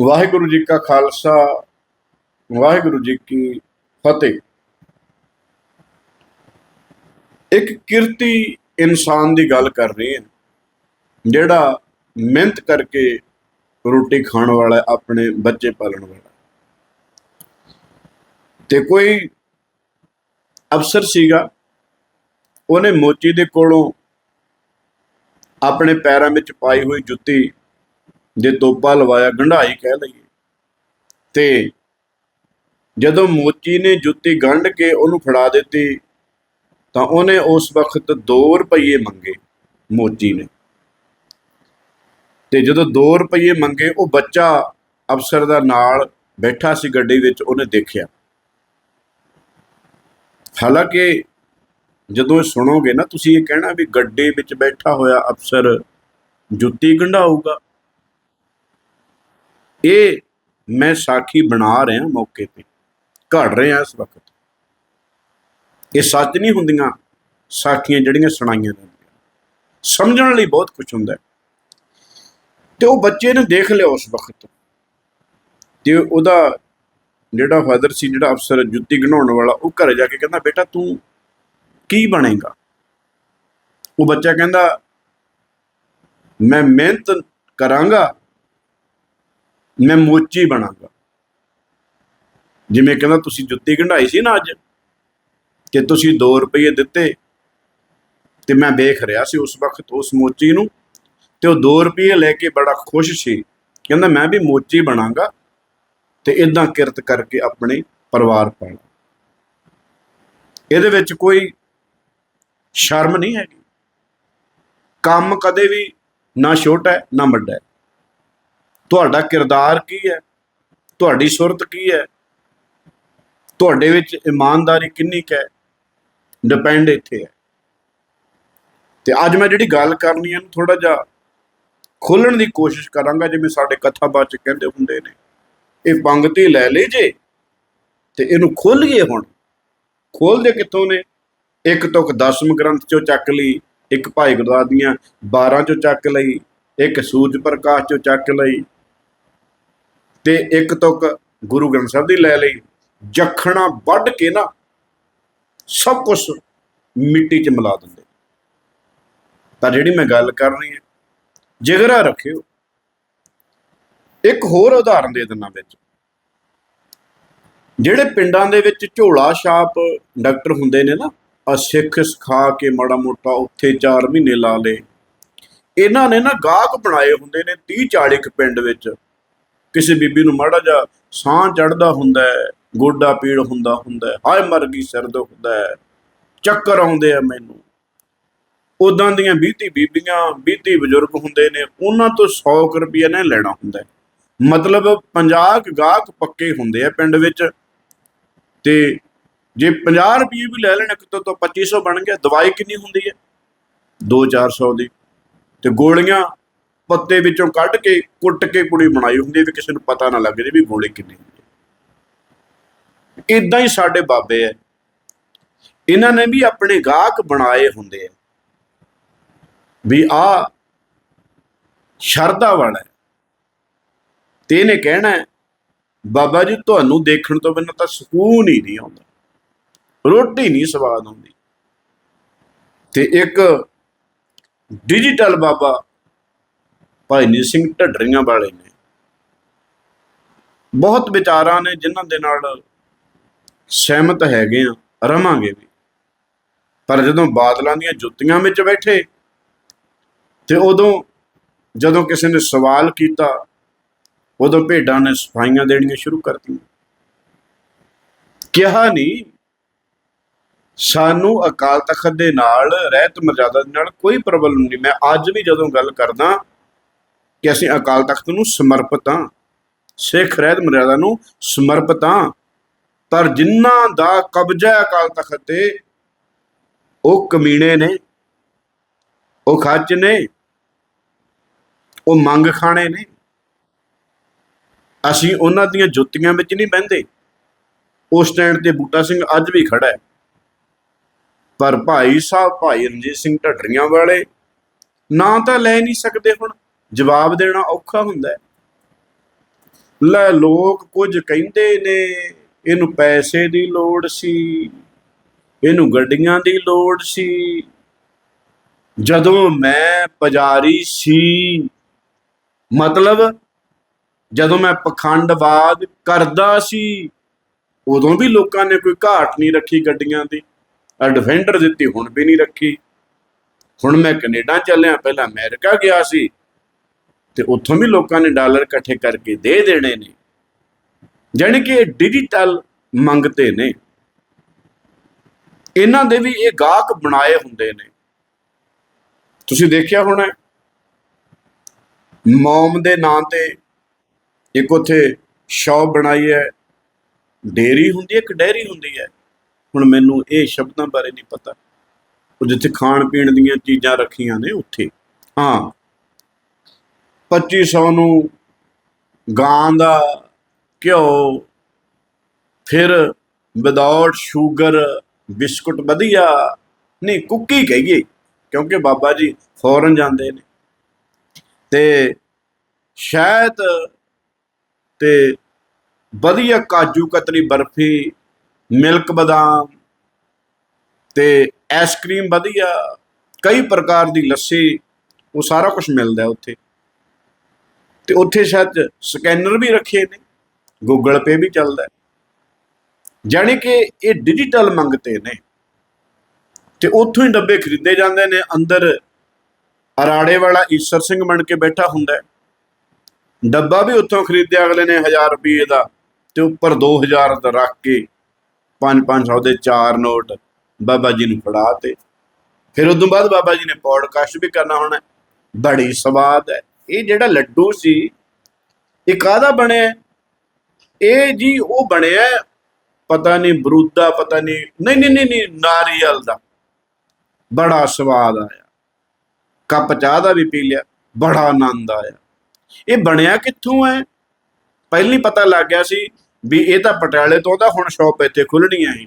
ਵਾਹਿਗੁਰੂ ਜੀ ਕਾ ਖਾਲਸਾ, ਵਾਹਿਗੁਰੂ ਜੀ ਕੀ ਫਤਿਹ। ਇੱਕ ਕਿਰਤੀ ਇਨਸਾਨ ਦੀ ਗੱਲ ਕਰ ਰਹੇ ਹਾਂ, ਜਿਹੜਾ ਮਿਹਨਤ ਕਰਕੇ ਰੋਟੀ ਖਾਣ ਵਾਲਾ, ਆਪਣੇ ਬੱਚੇ ਪਾਲਣ ਵਾਲਾ। ਤੇ ਕੋਈ ਅਫਸਰ ਸੀਗਾ, ਉਹਨੇ ਮੋਚੀ ਦੇ ਕੋਲੋਂ ਆਪਣੇ ਪੈਰਾਂ ਵਿੱਚ ਪਾਈ ਹੋਈ ਜੁੱਤੀ ਦੇ ਤੋਪਾ ਲਵਾਇਆ, ਗੰਢਾਈ ਕਹਿ ਲਈਏ। ਤੇ ਜਦੋਂ ਮੋਚੀ ਨੇ ਜੁੱਤੀ ਗੰਢ ਕੇ ਉਹਨੂੰ ਫੜਾ ਦਿੱਤੀ, ਤਾਂ ਉਹਨੇ ਉਸ ਵਕਤ 2 ਰੁਪਏ ਮੰਗੇ ਮੋਚੀ ਨੇ। ਤੇ ਜਦੋਂ 2 ਰੁਪਏ ਮੰਗੇ, ਉਹ ਬੱਚਾ ਅਫਸਰ ਦਾ ਨਾਲ ਬੈਠਾ ਸੀ ਗੱਡੀ ਵਿੱਚ, ਉਹਨੇ ਦੇਖਿਆ। ਹਾਲਾਂਕਿ ਜਦੋਂ ਇਹ ਸੁਣੋਗੇ ਨਾ, ਤੁਸੀਂ ਇਹ ਕਹਿਣਾ ਵੀ ਗੱਡੀ ਵਿੱਚ ਬੈਠਾ ਹੋਇਆ ਅਫਸਰ ਜੁੱਤੀ ਗੰਢਾਊਗਾ। ਇਹ ਮੈਂ ਸਾਖੀ ਬਣਾ ਰਿਹਾ ਮੌਕੇ ਤੇ, ਘੜ ਰਿਹਾ ਇਸ ਵਕਤ। ਇਹ ਸੱਚ ਨਹੀਂ ਹੁੰਦੀਆਂ ਸਾਖੀਆਂ ਜਿਹੜੀਆਂ ਸੁਣਾਈਆਂ ਜਾਂਦੀਆਂ। ਸਮਝਣ ਲਈ ਬਹੁਤ ਕੁਝ ਹੁੰਦਾ ਹੈ। ਤੇ ਉਹ ਬੱਚੇ ਨੇ ਦੇਖ ਲਿਆ ਉਸ ਵਕਤ। ਤੇ ਉਹਦਾ ਜਿਹੜਾ ਫਾਦਰ ਸੀ, ਜਿਹੜਾ ਅਫਸਰ ਜੁੱਤੀ ਗਣਾਉਣ ਵਾਲਾ, ਉਹ ਘਰ ਜਾ ਕੇ ਕਹਿੰਦਾ, ਬੇਟਾ, ਤੂੰ ਕੀ ਬਣੇਗਾ? ਉਹ ਬੱਚਾ ਕਹਿੰਦਾ, ਮੈਂ ਮਿਹਨਤ ਕਰਾਂਗਾ ਮੈਂ ਮੋਚੀ ਬਣਾਂਗਾ। ਜਿਵੇਂ ਕਹਿੰਦਾ, ਤੁਸੀਂ ਜੁੱਤੀ ਗੰਢਾਈ ਸੀ ਨਾ ਅੱਜ ਕਿ ਤੁਸੀਂ 2 ਰੁਪਏ ਦਿੱਤੇ, ਤੇ ਮੈਂ ਦੇਖ ਰਿਹਾ ਸੀ ਉਸ ਵਕਤ ਉਸ ਮੋਚੀ ਨੂੰ, ਤੇ ਉਹ 2 ਰੁਪਏ ਲੈ ਕੇ ਬੜਾ ਖੁਸ਼ ਸੀ। ਕਹਿੰਦਾ, ਮੈਂ ਵੀ ਮੋਚੀ ਬਣਾਂਗਾ, ਤੇ ਇਦਾਂ ਕਿਰਤ ਕਰਕੇ ਆਪਣੇ ਪਰਿਵਾਰ ਪਾਲਾਂ ਇਹਦੇ ਵਿੱਚ ਕੋਈ ਸ਼ਰਮ ਨਹੀਂ ਹੈਗੀ। ਕੰਮ ਕਦੇ ਵੀ ਨਾ ਛੋਟਾ ਹੈ, ਨਾ ਵੱਡਾ ਹੈ। ਤੁਹਾਡਾ ਕਿਰਦਾਰ ਕੀ ਹੈ? ਤੁਹਾਡੀ ਸੁਰਤ ਕੀ ਹੈ? ਤੁਹਾਡੇ ਵਿੱਚ ਇਮਾਨਦਾਰੀ ਕਿੰਨੀ ਕੁ ਹੈ? ਡਿਪੈਂਡ ਇੱਥੇ ਹੈ। ਤੇ ਅੱਜ ਮੈਂ ਜਿਹੜੀ ਗੱਲ ਕਰਨੀ ਹੈ ਨੂੰ ਥੋੜਾ ਜਿਹਾ ਖੋਲਣ ਦੀ ਕੋਸ਼ਿਸ਼ ਕਰਾਂਗਾ, ਜਿਵੇਂ ਸਾਡੇ ਕਥਾ ਬਾਚ ਕਹਿੰਦੇ ਹੁੰਦੇ ਨੇ, ਇਹ ਪੰਗਤੀ ਲੈ ਲਈ ਜੇ, ਤੇ ਇਹਨੂੰ ਖੋਲੀਏ ਹੁਣ। ਖੋਲਦੇ ਕਿੱਥੋਂ ਨੇ? ਇੱਕ ਤੁਕ ਦਸਮ ਗ੍ਰੰਥ ਚੋਂ ਚੱਕ ਲਈ, ਇੱਕ ਭਾਈ ਗੁਰਦਾਸ ਦੀਆਂ 12 ਚੋਂ ਚੱਕ ਲਈ, ਇੱਕ ਸੂਰਜ ਪ੍ਰਕਾਸ਼ ਚੋਂ ਚੱਕ ਲਈ ਤੇ ਇੱਕ ਤੁਕ ਗੁਰੂ ਗ੍ਰੰਥ ਸਾਹਿਬ ਦੀ ਲੈ ਲਈ, ਜਖਣਾ ਵੱਢ ਕੇ ਨਾ ਸਭ ਕੁਝ ਮਿੱਟੀ 'ਚ ਮਿਲਾ ਦਿੰਦੇ। ਤਾਂ ਜਿਹੜੀ ਮੈਂ ਗੱਲ ਕਰ ਰਹੀ ਹਾਂ, ਜਿਗਰਾ ਰੱਖਿਓ। ਇੱਕ ਹੋਰ ਉਦਾਹਰਨ ਦੇ ਦਿੰਦਾ ਵਿੱਚ। ਜਿਹੜੇ ਪਿੰਡਾਂ ਦੇ ਵਿੱਚ ਝੋਲਾ ਛਾਪ ਡਾਕਟਰ ਹੁੰਦੇ ਨੇ ਨਾ ਆ ਸਿੱਖ ਸਿਖਾ ਕੇ ਮਾੜਾ ਮੋਟਾ ਉੱਥੇ 4 ਮਹੀਨੇ ਲਾ ਲੇ ਇਹਨਾਂ ਨੇ ਨਾ ਗਾਹਕ ਬਣਾਏ ਹੁੰਦੇ ਨੇ 30 40 ਕੁ ਪਿੰਡ ਵਿੱਚ। ਕਿਸੇ ਬੀਬੀ ਨੂੰ ਮਾੜਾ ਜਾ ਸਾਹ ਚੜਦਾ ਹੁੰਦਾ ਹੈ, ਗੋਡਾ ਪੀੜ ਹੁੰਦਾ ਹੁੰਦਾ ਹੈ, ਹਾਏ ਮਰ ਗਈ ਸਿਰ ਦੁਖਦਾ ਹੈ, ਚੱਕਰ ਆਉਂਦੇ ਆ ਮੈਨੂੰ। ਉਦਾਂ ਦੀਆਂ 20 ਬੀਬੀਆਂ 20 ਬਜ਼ੁਰਗ ਹੁੰਦੇ ਨੇ, ਉਹਨਾਂ ਤੋਂ 100 ਰੁਪਏ ਨੇ ਲੈਣਾ ਹੁੰਦਾ ਮਤਲਬ 50 ਗਾਹਕ ਪੱਕੇ ਹੁੰਦੇ ਆ ਪਿੰਡ ਵਿੱਚ। ਤੇ ਜੇ 50 ਰੁਪਏ ਵੀ ਲੈ ਲੈਣ, ਇੱਕ ਤੋਂ ਤਾਂ 2500 ਬਣ ਗਿਆ, ਦਵਾਈ ਕਿੰਨੀ ਹੁੰਦੀ ਹੈ? 2-400 ਦੀ। ਤੇ ਗੋਲੀਆਂ ਪੱਤੇ ਵਿੱਚੋਂ ਕੱਢ ਕੇ, ਕੁੱਟ ਕੇ ਕੁੜੀ ਬਣਾਈ ਹੁੰਦੀ ਵੀ ਕਿਸੇ ਨੂੰ ਪਤਾ ਨਾ ਲੱਗ ਜੇ ਵੀ ਗੋਲੇ ਕਿੰਨੇ ਹੁੰਦੀ ਹੈ। ਇਦਾਂ ਹੀ ਸਾਡੇ ਬਾਬੇ ਐ ਇਹਨਾਂ ਨੇ ਵੀ ਆਪਣੇ ਗਾਹਕ ਬਣਾਏ ਹੁੰਦੇ ਆ ਵੀ ਆ ਸ਼ਰਧਾ ਵਾਲਾ ਹੈ। ਤੇ ਇਹਨੇ ਕਹਿਣਾ ਬਾਬਾ ਜੀ, ਤੁਹਾਨੂੰ ਦੇਖਣ ਤੋਂ ਬਿਨਾਂ ਤਾਂ ਸਕੂਨ ਹੀ ਨਹੀਂ ਆਉਂਦਾ। ਰੋਟੀ ਨਹੀਂ ਸਵਾਦ ਆਉਂਦੀ। ਤੇ ਇੱਕ ਡਿਜੀਟਲ ਬਾਬਾ ਭਾਈ ਨੀ ਸਿੰਘ ਢੱਡਰੀਆਂ ਵਾਲੇ ਨੇ। ਬਹੁਤ ਵਿਚਾਰਾਂ ਨੇ ਜਿਨ੍ਹਾਂ ਦੇ ਨਾਲ ਸਹਿਮਤ ਹੈਗੇ ਆ, ਰਵਾਂਗੇ ਵੀ। ਪਰ ਜਦੋਂ ਬਾਦਲਾਂ ਦੀਆਂ ਜੁੱਤੀਆਂ ਵਿੱਚ ਬੈਠੇ ਤੇ ਉਦੋਂ ਜਦੋਂ ਕਿਸੇ ਨੇ ਸਵਾਲ ਕੀਤਾ, ਉਦੋਂ ਭੇਡਾਂ ਨੇ ਸਫਾਈਆਂ ਦੇਣੀਆਂ ਸ਼ੁਰੂ ਕਰਤੀਆਂ। ਕਿਹਾ ਨਹੀਂ, ਸਾਨੂੰ ਅਕਾਲ ਤਖਤ ਦੇ ਨਾਲ ਰਹਿਤ ਮਰਜ਼ਾਦਾ ਦੇ ਨਾਲ ਕੋਈ ਪ੍ਰੋਬਲਮ ਨਹੀਂ। ਮੈਂ ਅੱਜ ਵੀ ਜਦੋਂ ਗੱਲ ਕਰਦਾ ਕਿ ਅਸੀਂ ਅਕਾਲ ਤਖਤ ਨੂੰ ਸਮਰਪਿਤ ਹਾਂ ਸਿੱਖ ਰਹਿਤ ਮਰਿਆਦਾ ਨੂੰ ਸਮਰਪਿਤ। ਹਾਂ ਪਰ ਜਿਨ੍ਹਾਂ ਦਾ ਕਬਜ਼ਾ ਹੈ ਅਕਾਲ ਤਖਤ ਤੇ, ਉਹ ਕਮੀਣੇ ਨੇ, ਉਹ ਖੱਚ ਨੇ, ਉਹ ਮੰਗ ਖਾਣੇ ਨੇ। ਅਸੀਂ ਉਹਨਾਂ ਦੀਆਂ ਜੁੱਤੀਆਂ ਵਿੱਚ ਨਹੀਂ ਬਹਿੰਦੇ। ਉਸ ਸਟੈਂਡ ਤੇ ਬੂਟਾ ਸਿੰਘ ਅੱਜ ਵੀ ਖੜਾ ਹੈ। ਪਰ ਭਾਈ ਸਾਹਿਬ ਭਾਈ ਰਣਜੀਤ ਸਿੰਘ ਢੱਡਰੀਆਂ ਵਾਲੇ ਨਾਂ ਤਾਂ ਲੈ ਨਹੀਂ ਸਕਦੇ ਹੁਣ। ਜਵਾਬ ਦੇਣਾ ਔਖਾ ਹੁੰਦਾ ਲੈ ਲੋਕ ਕੁਝ ਕਹਿੰਦੇ ਨੇ, ਇਹਨੂੰ ਪੈਸੇ ਦੀ ਲੋੜ ਸੀ, ਇਹਨੂੰ ਗੱਡੀਆਂ ਦੀ ਲੋੜ ਸੀ। ਜਦੋਂ ਮੈਂ ਪੁਜਾਰੀ ਸੀ, ਮਤਲਬ ਜਦੋਂ ਮੈਂ ਪਖੰਡਵਾਦ ਕਰਦਾ ਸੀ, ਉਦੋਂ ਵੀ ਲੋਕਾਂ ਨੇ ਕੋਈ ਘਾਟ ਨਹੀਂ ਰੱਖੀ ਗੱਡੀਆਂ ਦੀ ਆ ਡਿਫੈਂਡਰ ਦਿੱਤੀ, ਹੁਣ ਵੀ ਨਹੀਂ ਰੱਖੀ। ਹੁਣ ਮੈਂ ਕੈਨੇਡਾ ਚੱਲਿਆ, ਪਹਿਲਾਂ ਅਮਰੀਕਾ ਗਿਆ ਸੀ ਤੇ ਉੱਥੋਂ ਵੀ ਲੋਕਾਂ ਨੇ ਡਾਲਰ ਇਕੱਠੇ ਕਰਕੇ ਦੇ ਦੇਣੇ ਨੇ। ਜਾਣੀ ਕਿ ਇਹ ਡਿਜੀਟਲ ਮੰਗਤੇ ਨੇ। ਇਹਨਾਂ ਦੇ ਵੀ ਇਹ ਗਾਹਕ ਬਣਾਏ ਹੁੰਦੇ ਨੇ। ਤੁਸੀਂ ਦੇਖਿਆ ਹੋਣਾ ਮੋਮ ਦੇ ਨਾਂ ਤੇ ਇੱਕ ਉੱਥੇ ਸ਼ਾਪ ਬਣਾਈ ਹੈ। ਡੇਰੀ ਹੁੰਦੀ ਹੈ ਕਿ ਡੈਰੀ ਹੁੰਦੀ ਹੈ। ਹੁਣ ਮੈਨੂੰ ਇਹ ਸ਼ਬਦਾਂ ਬਾਰੇ ਨਹੀਂ ਪਤਾ। ਉਹ ਜਿੱਥੇ ਖਾਣ ਪੀਣ ਦੀਆਂ ਚੀਜ਼ਾਂ ਰੱਖੀਆਂ ਨੇ ਉੱਥੇ। ਹਾਂ 2500 ਨੂੰ ਗਾਂ ਦਾ ਘਿਓ, ਫਿਰ ਵਿਦਆਊਟ ਸ਼ੂਗਰ ਬਿਸਕੁਟ ਵਧੀਆ। ਨਹੀਂ ਕੁੱਕੀ ਕਹੀਏ, ਕਿਉਂਕਿ ਬਾਬਾ ਜੀ ਫੌਰਨ ਜਾਂਦੇ ਨੇ। ਤੇ ਸ਼ਾਇਦ ਤੇ ਵਧੀਆ ਕਾਜੂ ਕਤਲੀ ਬਰਫੀ ਮਿਲਕ ਬਦਾਮ ਤੇ ਆਈਸਕ੍ਰੀਮ ਵਧੀਆ, ਕਈ ਪ੍ਰਕਾਰ ਦੀ ਲੱਸੀ, ਉਹ ਸਾਰਾ ਕੁਝ ਮਿਲਦਾ ਉੱਥੇ। ਤੇ ਉੱਥੇ ਸ਼ਾਇਦ ਸਕੈਨਰ ਵੀ ਰੱਖੇ ਨੇ ਗੂਗਲ ਪੇ ਵੀ ਚੱਲਦਾ ਹੈ। ਜਾਣੀ ਕਿ ਇਹ ਡਿਜੀਟਲ ਮੰਗਤੇ ਨੇ। ਤੇ ਉੱਥੋਂ ਹੀ ਡੱਬੇ ਖਰੀਦੇ ਜਾਂਦੇ ਨੇ, ਅੰਦਰ ਅਰਾੜੇ ਵਾਲਾ ਈਸ਼ਰ ਸਿੰਘ ਬਣ ਕੇ ਬੈਠਾ ਹੁੰਦਾ ਡੱਬਾ ਵੀ ਉੱਥੋਂ ਖਰੀਦਿਆ, ਅਗਲੇ ਨੇ 1000 ਰੁਪਏ ਦਾ ਤੇ ਉੱਪਰ 2000 ਦਾ ਰੱਖ ਕੇ 5-500 ਦੇ ਚਾਰ ਨੋਟ ਬਾਬਾ ਜੀ ਨੂੰ ਫੜਾ ਤੇ। ਫਿਰ ਉਦੋਂ ਬਾਅਦ ਬਾਬਾ ਜੀ ਨੇ ਪੋਡਕਾਸਟ ਵੀ ਕਰਨਾ ਹੋਣਾ ਬੜੀ ਸਵਾਦ ਹੈ। ਇਹ ਜਿਹੜਾ ਲੱਡੂ ਸੀ, ਇਹ ਕਾਹਦਾ ਬਣਿਆ? ਇਹ ਜੀ ਉਹ ਬਣਿਆ, ਪਤਾ ਨਹੀਂ ਬਰੂਦਾ ਪਤਾ ਨਹੀਂ ਨਹੀਂ ਨਹੀਂ ਨਹੀਂ ਨਹੀਂ, ਨਾਰੀਅਲ ਦਾ। ਬੜਾ ਸਵਾਦ ਆਇਆ। ਕੱਪ ਚਾਹ ਦਾ ਵੀ ਪੀ ਲਿਆ, ਬੜਾ ਆਨੰਦ ਆਇਆ। ਇਹ ਬਣਿਆ ਕਿੱਥੋਂ ਹੈ? ਪਹਿਲੀ ਪਤਾ ਲੱਗ ਗਿਆ ਸੀ ਵੀ ਇਹ ਤਾਂ ਪਟਿਆਲੇ ਤੋਂ ਦਾ ਹੁਣ ਸ਼ਾਪ ਇੱਥੇ ਖੁੱਲਣੀ ਹੈ।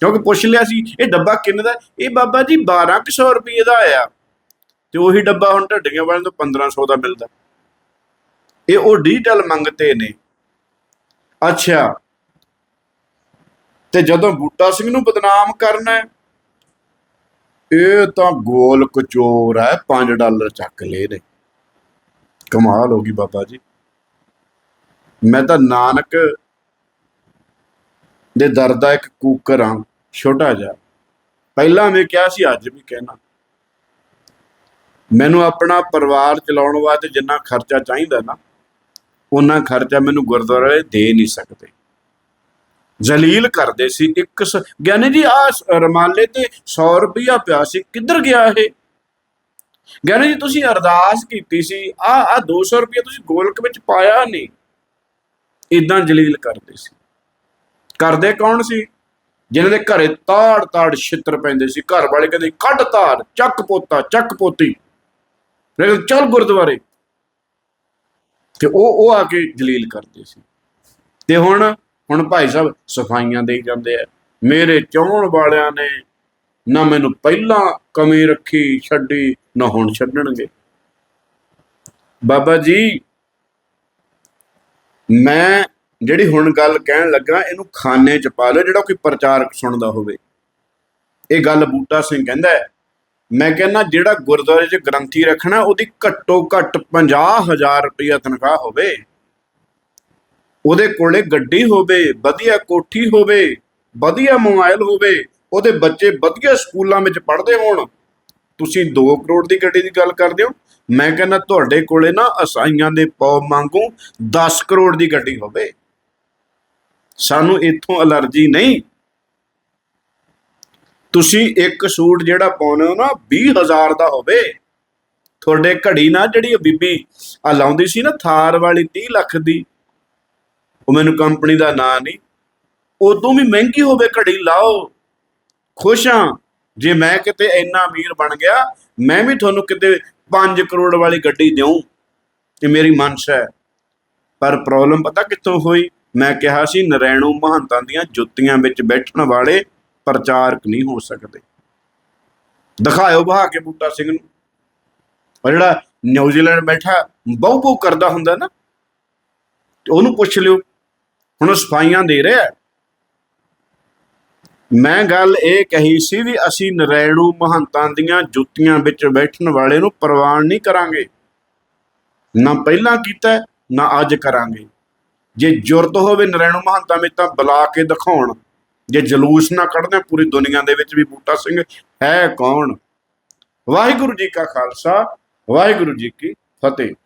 ਕਿਉਂਕਿ ਪੁੱਛ ਲਿਆ ਸੀ, ਇਹ ਡੱਬਾ ਕਿੰਨੇ ਦਾ? ਇਹ ਬਾਬਾ ਜੀ 1200 ਰੁਪਏ ਦਾ ਆਇਆ। ਤੇ ਉਹੀ ਡੱਬਾ ਹੁਣ ਢੱਡੀਆਂ ਵਾਲਿਆਂ ਤੋਂ 1500 ਦਾ ਮਿਲਦਾ। ਇਹ ਉਹ ਡਿਜੀਟਲ ਮੰਗਤੇ ਨੇ। ਅੱਛਾ। ਤੇ ਜਦੋਂ ਬੂਟਾ ਸਿੰਘ ਨੂੰ ਬਦਨਾਮ ਕਰਨਾ ਇਹ ਤਾਂ ਗੋਲ ਕਚੋਰ ਹੈ 5 ਡਾਲਰ ਚੱਕ ਲਏ ਨੇ। ਕਮਾਲ ਹੋ ਗਈ ਬਾਬਾ ਜੀ। ਮੈਂ ਤਾਂ ਨਾਨਕ ਦੇ ਦਰ ਦਾ ਇੱਕ ਕੂਕਰ ਹਾਂ, ਛੋਟਾ ਜਿਹਾ। ਪਹਿਲਾਂ ਮੈਂ ਕਿਹਾ ਸੀ, ਅੱਜ ਵੀ ਕਹਿਣਾ। ਮੈਨੂੰ ਆਪਣਾ ਪਰਿਵਾਰ ਚਲਾਉਣ ਵਾਸਤੇ ਜਿੰਨਾ ਖਰਚਾ ਚਾਹੀਦਾ ਨਾ ਉਹਨਾਂ ਖਰਚਾ ਮੈਨੂੰ ਗੁਰਦੁਆਰੇ ਵਾਲੇ ਦੇ ਨਹੀਂ ਸਕਦੇ। ਜ਼ਲੀਲ ਕਰਦੇ ਸੀ ਇੱਕ ਸ- ਗਿਆਨੀ ਜੀ ਆ ਰਮਾਲੇ ਤੇ 100 ਰੁਪਇਆ ਪਿਆ ਸੀ, ਕਿੱਧਰ ਗਿਆ ਇਹ? ਗਿਆਨੀ ਜੀ, ਤੁਸੀਂ ਅਰਦਾਸ ਕੀਤੀ ਸੀ ਆ ਆ 200 ਰੁਪਇਆ ਤੁਸੀਂ ਗੋਲਕ ਵਿੱਚ ਪਾਇਆ ਨਹੀਂ। ਇਦਾਂ ਜਲੀਲ ਕਰਦੇ ਸੀ। ਕਰਦੇ ਕੌਣ ਸੀ? ਜਿਨ੍ਹਾਂ ਦੇ ਘਰੇ ਤਾੜ ਤਾੜ ਛਿੱਤਰ ਪੈਂਦੇ ਸੀ, ਘਰ ਵਾਲੇ ਕਹਿੰਦੇ, ਕੱਢ ਤਾੜ, ਚੱਕ ਪੋਤਾ, ਚੱਕ ਪੋਤੀ। ਫਿਰ ਚੱਲ ਗੁਰਦੁਆਰੇ। ਤੇ ਉਹ ਉਹ ਆ ਕੇ ਜਲੀਲ ਕਰਦੇ ਸੀ। ਤੇ ਹੁਣ ਹੁਣ ਭਾਈ ਸਾਹਿਬ ਸਫਾਈਆਂ ਦੇ ਜਾਂਦੇ ਆ। ਮੇਰੇ ਚਾਹਣ ਵਾਲਿਆਂ ਨੇ ਨਾ ਮੈਨੂੰ ਪਹਿਲਾਂ ਕਮੀ ਰੱਖੀ, ਛੱਡੀ, ਨਾ ਹੁਣ ਛੱਡਣਗੇ। ਬਾਬਾ ਜੀ, ਮੈਂ ਜਿਹੜੀ ਹੁਣ ਗੱਲ ਕਹਿਣ ਲੱਗਾ, ਇਹਨੂੰ ਖਾਨੇ ਚ ਪਾ ਲਓ, ਜਿਹੜਾ ਕੋਈ ਪ੍ਰਚਾਰਕ ਸੁਣਦਾ ਹੋਵੇ। ਇਹ ਗੱਲ ਬੂਟਾ ਸਿੰਘ ਕਹਿੰਦਾ ਹੈ ਮੈਂ ਕਹਿੰਦਾ ਜਿਹੜਾ ਗੁਰਦੁਆਰੇ 'ਚ ਗ੍ਰੰਥੀ ਰੱਖਣਾ, ਉਹਦੀ ਘੱਟੋ ਘੱਟ 50000 ਰੁਪਇਆ ਤਨਖਾਹ ਹੋਵੇ। ਉਹਦੇ ਕੋਲੇ ਗੱਡੀ ਹੋਵੇ, ਵਧੀਆ ਕੋਠੀ ਹੋਵੇ, ਵਧੀਆ ਮੋਬਾਈਲ ਹੋਵੇ, ਉਹਦੇ ਬੱਚੇ ਵਧੀਆ ਸਕੂਲਾਂ ਵਿੱਚ ਪੜ੍ਹਦੇ ਹੋਣ। ਤੁਸੀਂ 2 ਕਰੋੜ ਦੀ ਗੱਡੀ ਦੀ ਗੱਲ ਕਰਦੇ ਹੋ। ਮੈਂ ਕਹਿੰਦਾ ਤੁਹਾਡੇ ਕੋਲੇ ਨਾ ਅਸਾਈਆਂ ਦੇ ਪੌ ਮੰਗੂ 10 ਕਰੋੜ ਦੀ ਗੱਡੀ ਹੋਵੇ। ਸਾਨੂੰ ਇੱਥੋਂ ਅਲਰਜੀ ਨਹੀਂ। ਤੁਸੀਂ ਇੱਕ ਸੂਟ ਜਿਹੜਾ ਪਾਉਨੇ ਹੋ ਨਾ 20000 ਦਾ ਹੋਵੇ, ਤੁਹਾਡੇ ਘੜੀ ਨਾ ਜਿਹੜੀ ਬੀਬੀ ਆ ਲਾਉਂਦੀ ਸੀ ਨਾ ਥਾਰ ਵਾਲੀ 30 ਲੱਖ ਦੀ, ਉਹ ਮੈਨੂੰ ਕੰਪਨੀ ਦਾ ਨਾਂ ਨਹੀਂ, ਉਦੋਂ ਵੀ ਮਹਿੰਗੀ ਹੋਵੇ ਘੜੀ ਲਾਓ, ਖੁਸ਼ ਹਾਂ, ਜੇ ਮੈਂ ਕਿਤੇ ਇੰਨਾ ਅਮੀਰ ਬਣ ਗਿਆ, ਮੈਂ ਵੀ ਤੁਹਾਨੂੰ ਕਿਤੇ 5 ਕਰੋੜ ਵਾਲੀ ਗੱਡੀ ਦਿਉਂ ਇਹ ਮੇਰੀ ਮਨਸ਼ਾ ਹੈ। ਪਰ ਪ੍ਰੋਬਲਮ ਪਤਾ ਕਿੱਥੋਂ ਹੋਈ? ਮੈਂ ਕਿਹਾ ਸੀ ਨਰੈਣੂ ਮਹੰਤਾਂ ਦੀਆਂ ਜੁੱਤੀਆਂ ਵਿੱਚ ਬੈਠਣ ਵਾਲੇ ਪ੍ਰਚਾਰਕ ਨਹੀਂ ਹੋ ਸਕਦੇ। ਦਿਖਾਇਓ ਬਹਾ ਕੇ ਬੂਟਾ ਸਿੰਘ ਨੂੰ। ਉਹ ਜਿਹੜਾ ਨਿਊਜ਼ੀਲੈਂਡ ਬੈਠਾ, ਬਹੁ ਬਹੁ ਕਰਦਾ ਹੁੰਦਾ ਨਾ ਉਹਨੂੰ ਪੁੱਛ ਲਿਓ, ਹੁਣ ਸਫਾਈਆਂ ਦੇ ਰਿਹਾ ਮੈਂ ਗੱਲ ਇਹ ਕਹੀ ਸੀ ਵੀ ਅਸੀਂ ਨਰੈਣੂ ਮਹੰਤਾਂ ਦੀਆਂ ਜੁੱਤੀਆਂ ਵਿੱਚ ਬੈਠਣ ਵਾਲੇ ਨੂੰ ਪ੍ਰਵਾਨ ਨਹੀਂ ਕਰਾਂਗੇ। ਨਾ ਪਹਿਲਾਂ ਕੀਤਾ, ਨਾ ਅੱਜ ਕਰਾਂਗੇ। ਜੇ ਜੁਰਤ ਹੋਵੇ ਨਰੈਣੂ ਮਹੰਤਾਂ ਵਿੱਚ ਤਾਂ ਬੁਲਾ ਕੇ ਦਿਖਾਉਣ। ਜੇ ਜਲੂਸ ਨਾ ਕੱਢਦੇ, ਪੂਰੀ ਦੁਨੀਆ ਦੇ ਵਿੱਚ ਵੀ ਬੂਟਾ ਸਿੰਘ ਹੈ ਕੌਣ? ਵਾਹਿਗੁਰੂ ਜੀ ਕਾ ਖਾਲਸਾ, ਵਾਹਿਗੁਰੂ ਜੀ ਕੀ ਫਤਿਹ।